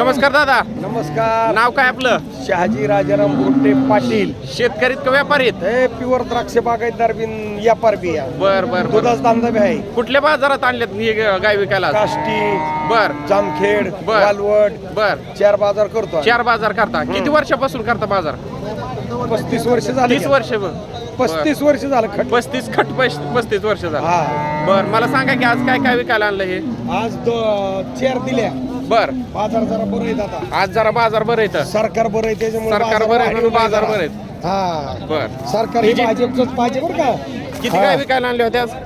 नमस्कार दादा. नमस्कार. नाव काय आपलं? शहाजी राजाराम गोटे पाटील. शेतकरीत का व्यापारीत? हे प्युअर द्राक्ष बागायतदार बिन व्यापार बी आहे. बर बर बर. दुधाचा धंदा बी आहे. कुठल्या बाजारात आणल्यात ही गाय विकायला? काष्टी बर. जामखेड बर. वालवड बर. चार बाजार करतो आम्ही. चार बाजार करता. किती वर्षापासून करता बाजार? पस्तीस वर्ष झाली. तीस वर्ष ब- पस्तीस वर्ष झालं खट पस्तीस खट पस- पस्तीस वर्ष झालं. हा. बर मला सांगा की आज काय काय विकायला आणलं हे? आज दो- चार दिल्या. बर. बाजार जरा बरं आहेत आता. आज जरा बाजार बरं येतं सरकार बरं आहे त्याच्यामुळे सरकार बाजार बरं आहे म्हणून वाढलेला बाजार जरा. बरं आहेत. हा. बर. सरकार ही पाहिजे बरं का? किती. काय विकायला आणले होते आज हा,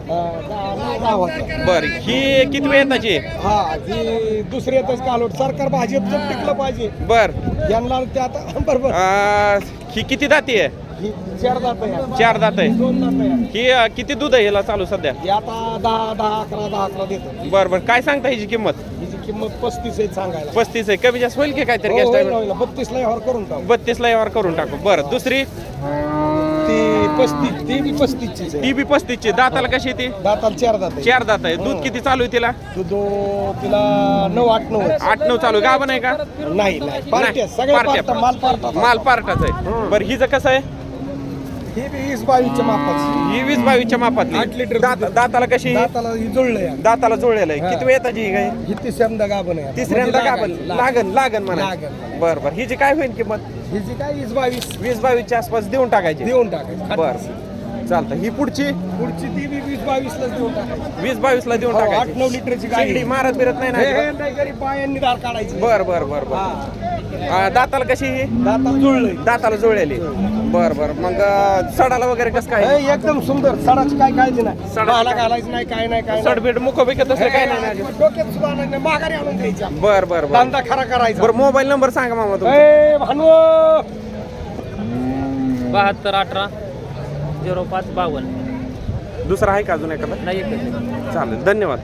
दहा- दहा वाजता. बर ही किती वेळ येताची हा जी दुसरी येतच कालोट सरकार भाजपचं टिकलं पाहिजे. बर. यांना ते आता बरोबर आ, ही किती दाती आहे? ही चार जात आहे चार दात आहे. दोन जात आहे ही अ, किती दूध आहे हिला चालू सध्या? ही आता दहा दहा अकरा दहा अकरा देतो. बर बर. काय सांगता हिची किंमत? हिची किंमत पस्तीस आहे सांगायला. पस्तीस आहे. कमी जास्त होईल की काहीतरी हो, गॅस. बत्तीसला यावर करून टाकू. बत्तीस ला यावर करून टाकू. बरं दुसरी? पस्तीस ती बी पस्तीसचीच आहे. ती बी पस्तीसची. दाताला कशी आहे ती? दाताला चार दात आहे. चार दात आहे. दूध किती चालू आहे तिला? तू दो तिला नऊ आठ नऊ आहे. आठ नऊ चालू आहे. गाभण आहे का? नाही नाही. पार्ट्या नाही, सगळ्या पार्ट्या. पार्ट्या माल पार्टा माल पार्टाच आहे. बरं हिचं कसं आहे? ही बी वीस बावीसच्या मापाची ही वीस बावीसच्या मापातली आठ लिटर दात. दाताला कशी? दाताला ही जुळलं दाताला जोडलेलं आहे. हा. किती वेळ येताची ही गाय ही तिसऱ्यांदा गाभण आहे. तिसऱ्यांदा लागायची, लागन लागन म्हणा लागन. बर बर. हिची काय होईल किंमत? हिची काय वीस बावीस. वीस बावीसच्या आसपास देऊन टाकायची. देऊन टाकायची. बर. चालतं. ही पुढची? पुढची ती बी वीस बावीसलाच देऊन टाकायची. वीस बावीस ला देऊन हो, टाकायची. आठ नऊ लिटरची गाडी. शेगडी मारत बिरत नाही ना हे अजिबात? नाही गरीब बायांनी दार काढायची. बर बर बर बर. हा. दाताला कशी ही? दाताला जुळलंय दाताला जुळलेली. बर बर. मग अ, सडाला वगैरे कसं काय? हे एकदम सुंदर. सडाची काय काळजी नाही. सडाची सडाला काय- घालायचं नाही काय नाही काय सडबीड मुखबिक तसं काय नाही ना? डोक्यात सुद्धा आणायचं नाही माघारी आणून द्यायच्या. बर बर बर. धंदा खरा करायचा. बर मोबाईल नंबर सांगा मामा तुमचा. ए भानू. बहात्तर अठरा. झिरो पाच बावन्न. दुसरा आहे का अजून एखादा? नाही एकच चालेल धन्यवाद.